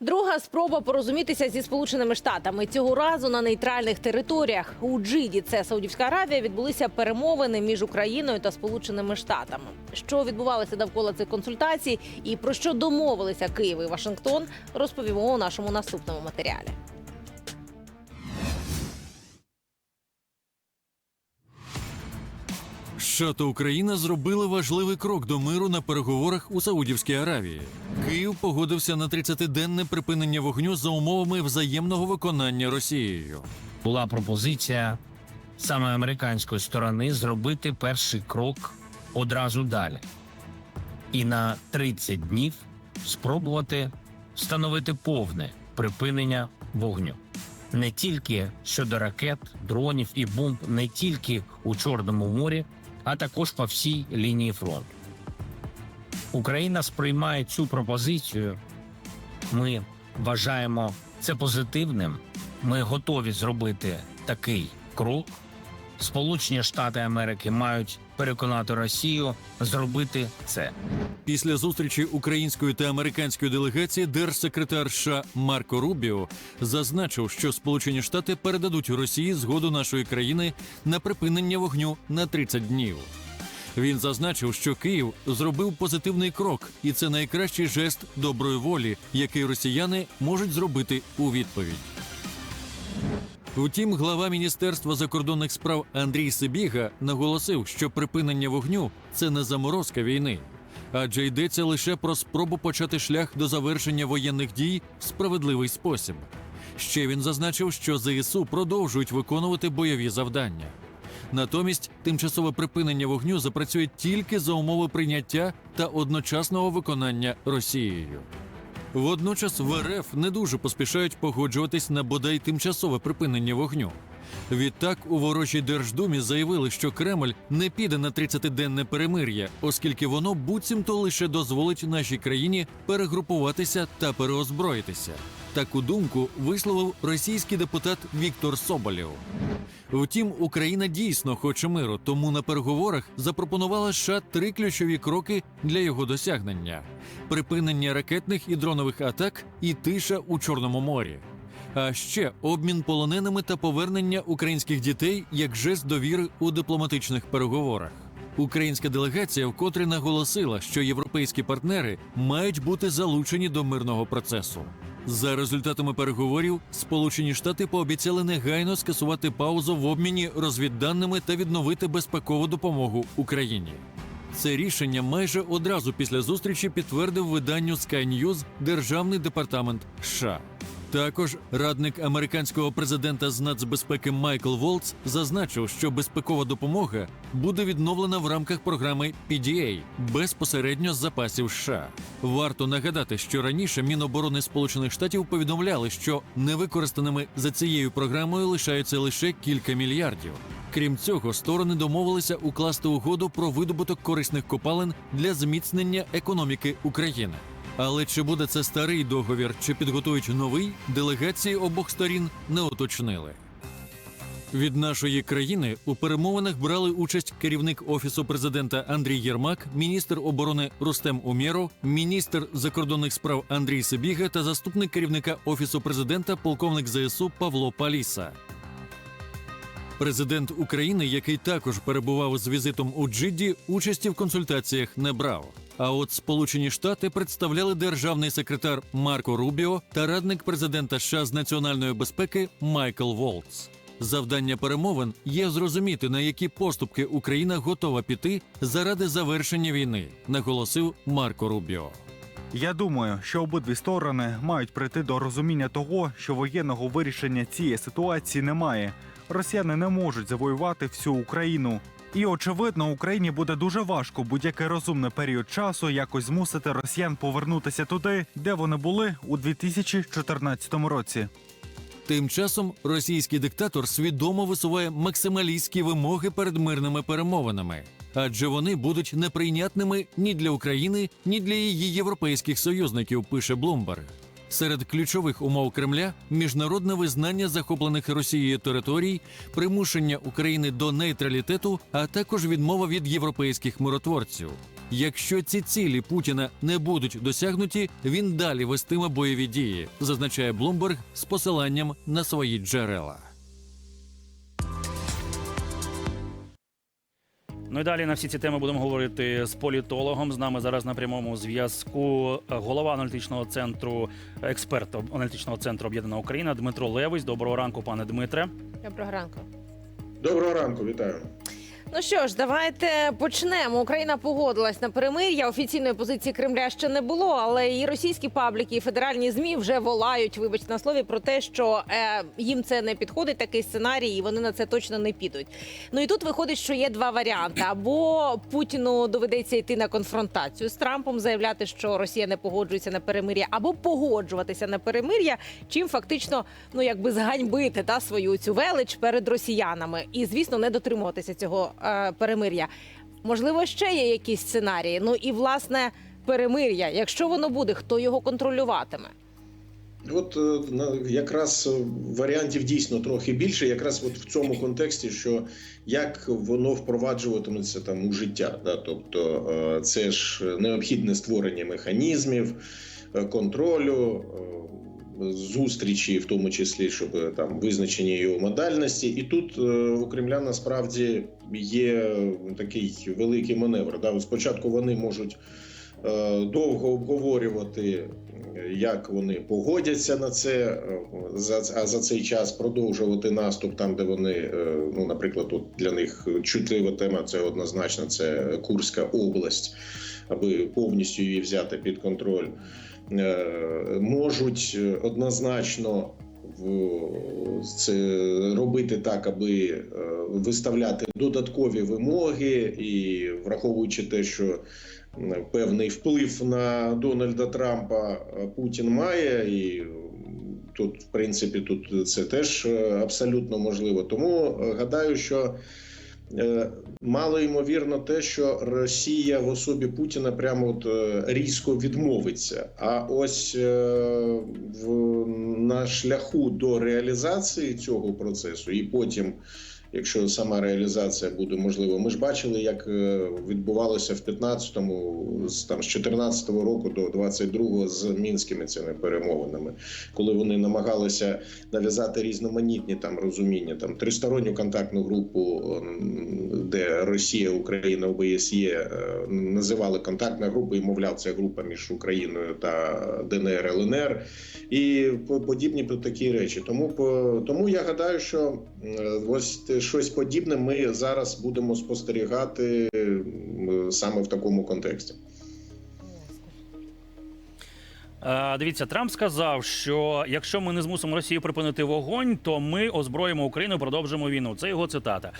Друга спроба порозумітися зі сполученими штатами цього разу на нейтральних територіях у Джиді, це Саудівська Аравія, відбулися перемовини між Україною та Сполученими Штатами. Що відбувалося довкола цих консультацій, і про що домовилися Київ і Вашингтон, розповімо у нашому наступному матеріалі. США та Україна зробили важливий крок до миру на переговорах у Саудівській Аравії. Київ погодився на 30-денне припинення вогню за умовами взаємного виконання Росією. була пропозиція саме американської сторони зробити перший крок одразу далі, і на 30 днів спробувати встановити повне припинення вогню. Не тільки щодо ракет, дронів і бомб, не тільки у Чорному морі, а також по всій лінії фронту. Україна сприймає цю пропозицію. Ми вважаємо це позитивним. Ми готові зробити такий крок. Сполучені Штати Америки мають переконати Росію зробити це. Після зустрічі української та американської делегації держсекретар США Марко Рубіо зазначив, що Сполучені Штати передадуть Росії згоду нашої країни на припинення вогню на 30 днів. Він зазначив, що Київ зробив позитивний крок, і це найкращий жест доброї волі, який росіяни можуть зробити у відповідь. Втім, глава Міністерства закордонних справ Андрій Сибіга наголосив, що припинення вогню це не заморозка війни, адже йдеться лише про спробу почати шлях до завершення воєнних дій в справедливий спосіб. Ще він зазначив, що ЗСУ продовжують виконувати бойові завдання. Натомість тимчасове припинення вогню запрацює тільки за умови прийняття та одночасного виконання Росією. Водночас в РФ не дуже поспішають погоджуватись на бодай тимчасове припинення вогню. Відтак у ворожій Держдумі заявили, що Кремль не піде на 30-денне перемир'я, оскільки воно буцімто лише дозволить нашій країні перегрупуватися та переозброїтися. Таку думку висловив російський депутат Віктор Соболєв. Втім, Україна дійсно хоче миру, тому на переговорах запропонувала США три ключові кроки для його досягнення: припинення ракетних і дронових атак і тиша у Чорному морі. А ще обмін полоненими та повернення українських дітей як жест довіри у дипломатичних переговорах. Українська делегація вкотре наголосила, що європейські партнери мають бути залучені до мирного процесу. За результатами переговорів, Сполучені Штати пообіцяли негайно скасувати паузу в обміні розвідданими та відновити безпекову допомогу Україні. Це рішення майже одразу після зустрічі підтвердив виданню Sky News Державний департамент США. Також радник американського президента з нацбезпеки Майкл Волц зазначив, що безпекова допомога буде відновлена в рамках програми PDA безпосередньо з запасів США. Варто нагадати, що раніше Міноборони Сполучених Штатів повідомляли, що невикористаними за цією програмою лишаються лише кілька мільярдів. Крім цього, сторони домовилися укласти угоду про видобуток корисних копалин для зміцнення економіки України. Але чи буде це старий договір, чи підготують новий, делегації обох сторін не уточнили. Від нашої країни у перемовинах брали участь керівник офісу президента Андрій Єрмак, міністр оборони Рустем Умєров, міністр закордонних справ Андрій Сибіга та заступник керівника офісу президента, полковник ЗСУ Павло Паліса. Президент України, який також перебував з візитом у Джидді, участі в консультаціях не брав. А от Сполучені Штати представляли державний секретар Марко Рубіо та радник президента США з національної безпеки Майкл Волц. Завдання перемовин є зрозуміти, на які поступки Україна готова піти заради завершення війни, наголосив Марко Рубіо. Я думаю, що обидві сторони мають прийти до розуміння того, що воєнного вирішення цієї ситуації немає. Росіяни не можуть завоювати всю Україну. І очевидно, Україні буде дуже важко будь-який розумний період часу якось змусити росіян повернутися туди, де вони були у 2014 році. Тим часом російський диктатор свідомо висуває максималістські вимоги перед мирними перемовинами, адже вони будуть неприйнятними ні для України, ні для її європейських союзників. Пише Блумберг. Серед ключових умов Кремля міжнародне визнання захоплених Росією територій, примушення України до нейтралітету, а також відмова від європейських миротворців. Якщо ці цілі Путіна не будуть досягнуті, він далі вестиме бойові дії, зазначає Блумберг з посиланням на свої джерела. Ну і далі на всі ці теми будемо говорити з політологом. З нами зараз на прямому зв'язку голова аналітичного центру, експерт аналітичного центру Об'єднана Україна Дмитро Левись. Доброго ранку, пане Дмитре. Доброго ранку. Доброго ранку, вітаю. Ну що ж, давайте почнемо. Україна погодилась на перемир'я. Офіційної позиції Кремля ще не було, але і російські пабліки, і федеральні змі вже волають, вибачте на слові, про те, що е, їм це не підходить, такий сценарій, і вони на це точно не підуть. Ну і тут виходить, що є два варіанти: або Путіну доведеться йти на конфронтацію з Трампом, заявляти, що Росія не погоджується на перемир'я, або погоджуватися на перемир'я, чим фактично ну якби зганьбити та свою цю велич перед росіянами, і звісно, не дотримуватися цього перемир'я. Можливо, ще є якісь сценарії. Ну і власне перемир'я. Якщо воно буде, хто його контролюватиме? От е, якраз е, варіантів дійсно трохи більше, якраз от в цьому контексті, що як воно впроваджуватиметься там у життя. Да? Тобто е, це ж необхідне створення механізмів, е, контролю. Е, Зустрічі, в тому числі, щоб е, там визначені його модальності, і тут е, у Кремля насправді є такий великий маневр. Да? Спочатку вони можуть е, довго обговорювати, е, як вони погодяться на це, е, а за цей час продовжувати наступ там, де вони, е, ну, наприклад, тут для них чутлива тема це однозначно це Курська область, аби повністю її взяти під контроль. Е, Можуть е, однозначно це робити так, аби е, виставляти додаткові вимоги, і враховуючи те, що певний вплив на Дональда Трампа Путін має, і тут, в принципі, тут це теж абсолютно можливо. Тому гадаю, що мало ймовірно те, що Росія в особі Путіна прямо от е, різко відмовиться. А ось е, в, на шляху до реалізації цього процесу, і потім. Якщо сама реалізація буде можлива, ми ж бачили, як е, відбувалося в 15-му, з там з 14-го року до 22-го з мінськими цими перемовинами, коли вони намагалися нав'язати різноманітні там розуміння, там тристоронню контактну групу, де Росія, Україна, ОБСЄ е, називали контактна група, і мовляв, це група між Україною та ДНР ЛНР і по- подібні такі речі. Тому тому я гадаю, що е, ось те- щось подібне ми зараз будемо спостерігати саме в такому контексті. Е, Дивіться, Трамп сказав, що якщо ми не змусимо Росію припинити вогонь, то ми озброїмо Україну, продовжимо війну. Це його цитата.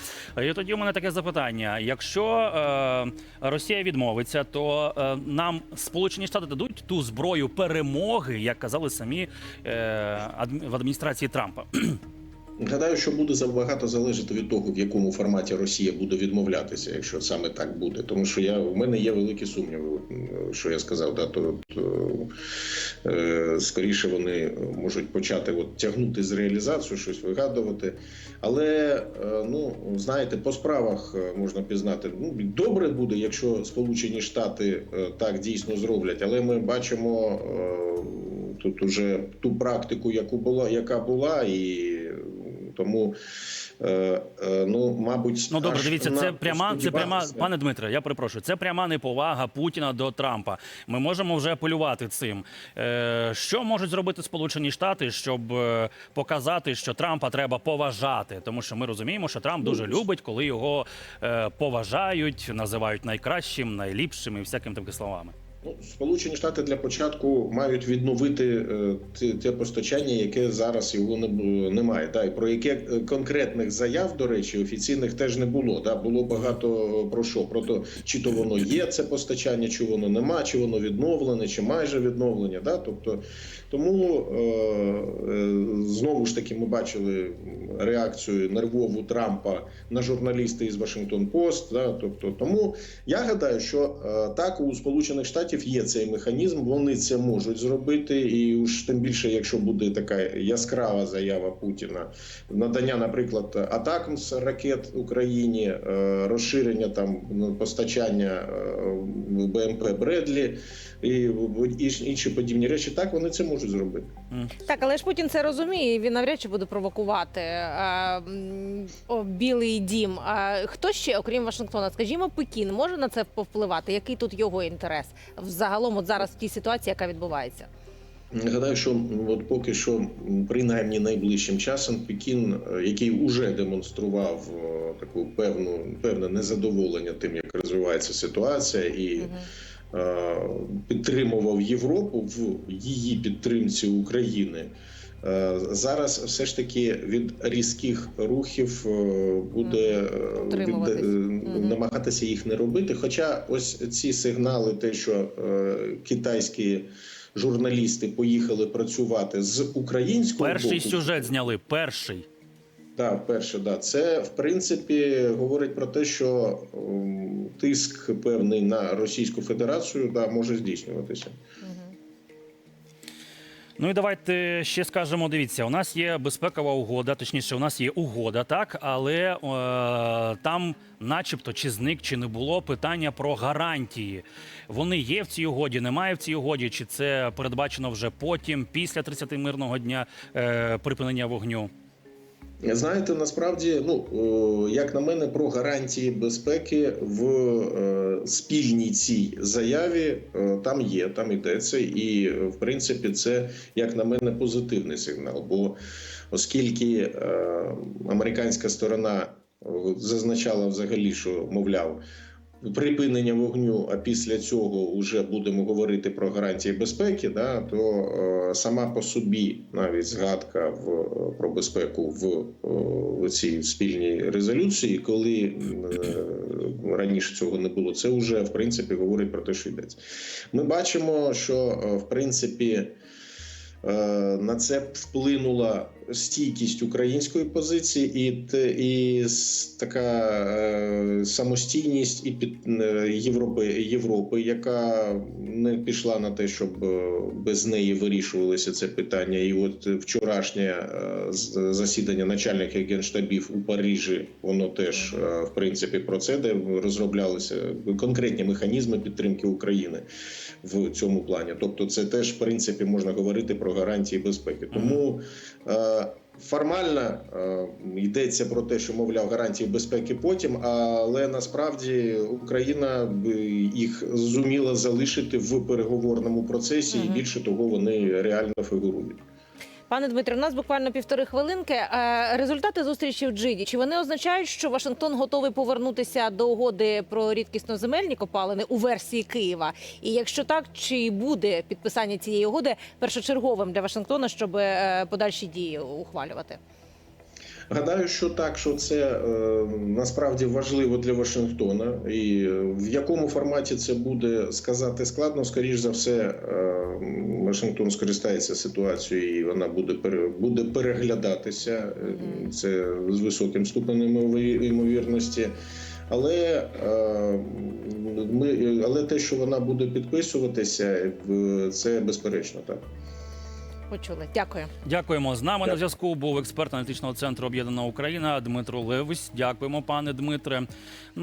І тоді у мене таке запитання: якщо е, Росія відмовиться, то е, нам Сполучені Штати дадуть ту зброю перемоги, як казали самі е, в адміністрації Трампа. Гадаю, що буде забагато залежати від того, в якому форматі Росія буде відмовлятися, якщо саме так буде. Тому що я в мене є великі сумніви, що я сказав, да, то, то е, скоріше вони можуть почати от, тягнути з реалізацію, щось вигадувати. Але е, ну знаєте, по справах е, можна пізнати. Ну добре буде, якщо Сполучені Штати е, так дійсно зроблять, але ми бачимо е, тут уже ту практику, яку була, яка була, і тому. е, е, Ну, мабуть, Ну добре, дивіться, це пряма, це пряма, пане Дмитре. Я перепрошую. Це пряма неповага Путіна до Трампа. Ми можемо вже апелювати цим. Е, що можуть зробити Сполучені Штати, щоб е, показати, що Трампа треба поважати? Тому що ми розуміємо, що Трамп дуже любить, коли його е, поважають, називають найкращим, найліпшим і всяким такими словами. Сполучені Штати для початку мають відновити те, те постачання, яке зараз його не немає. Да, і про яке е, конкретних заяв, до речі, офіційних теж не було. Да, було багато е, про що? Про то, чи то воно є це постачання, чи воно нема, чи воно відновлене, чи майже відновлення. Да? Тобто, тому е, знову ж таки ми бачили реакцію нервову Трампа на журналіста із Вашингтон Пост. Да? Тобто, тому я гадаю, що так у Сполучених Штатів кроків. Є цей механізм. Вони це можуть зробити, і уж тим більше, якщо буде така яскрава заява Путіна, надання, наприклад, атак з ракет Україні, е, розширення там ну, постачання е, БМП Бредлі і, і інші подібні речі, так вони це можуть зробити. Так, але ж Путін це розуміє. і Він навряд чи буде провокувати е, о, Білий Дім. А хто ще, окрім Вашингтона, скажімо, Пекін може на це повпливати? Який тут його інтерес взагалом, от зараз в тій ситуації, яка відбувається? Гадаю, що от поки що, принаймні найближчим часом, Пекін, е, який уже демонстрував е, таку певну певне незадоволення тим, як розвивається ситуація, і угу. е, підтримував Європу в її підтримці України. Е, Зараз все ж таки від різких рухів е, буде е, від, намагатися їх не робити. Хоча ось ці сигнали, те, що китайські журналісти поїхали працювати з українського Перший боку, сюжет зняли. Перший. Так, перше, да. Це в принципі говорить про те, що тиск певний на Російську Федерацію да, може здійснюватися. Ну і давайте ще скажемо. Дивіться, у нас є безпекова угода, точніше, у нас є угода, так, але е, там, начебто, чи зник, чи не було питання про гарантії. Вони є в цій угоді, немає в цій угоді, чи це передбачено вже потім, після 30 мирного дня е, припинення вогню. Знаєте, насправді, ну як на мене, про гарантії безпеки в е, спільній цій заяві е, там є, там йдеться, і в принципі це як на мене позитивний сигнал. Бо оскільки е, американська сторона зазначала взагалі, що мовляв. Припинення вогню, а після цього вже будемо говорити про гарантії безпеки. Да, то е, сама по собі навіть згадка в е, про безпеку в, е, в цій спільній резолюції, коли раніше цього не було, це вже в принципі говорить про те, що йдеться. Ми бачимо, що в принципі. На це вплинула стійкість української позиції і, і така е, самостійність і під е, Європи, Європи, яка не пішла на те, щоб е, без неї вирішувалося це питання. І от вчорашнє е, засідання начальників генштабів у Парижі, воно теж е, в принципі про це, де розроблялися конкретні механізми підтримки України в цьому плані. Тобто, це теж в принципі можна говорити про гарантії безпеки. Тому е, формально е, йдеться про те, що мовляв гарантії безпеки потім, але насправді Україна б їх зуміла залишити в переговорному процесі, і більше того, вони реально фігурують. Пане Дмитре, у нас буквально півтори хвилинки. Е, Результати зустрічі в Джиді чи вони означають, що Вашингтон готовий повернутися до угоди про рідкісноземельні копалини у версії Києва? І якщо так, чи буде підписання цієї угоди першочерговим для Вашингтона, щоб е, подальші дії ухвалювати? Гадаю, що так, що це е, насправді важливо для Вашингтона, і е, в якому форматі це буде сказати складно. Скоріш за все, е, Вашингтон скористається ситуацією, і вона буде буде переглядатися. Це з високим ступенем ймові- ймовірності. Але, ми, але те, що вона буде підписуватися, це безперечно так. Почули. Дякую. Дякуємо. З нами на зв'язку був експерт аналітичного центру Об'єднана Україна Дмитро Левись. Дякуємо, пане Дмитре.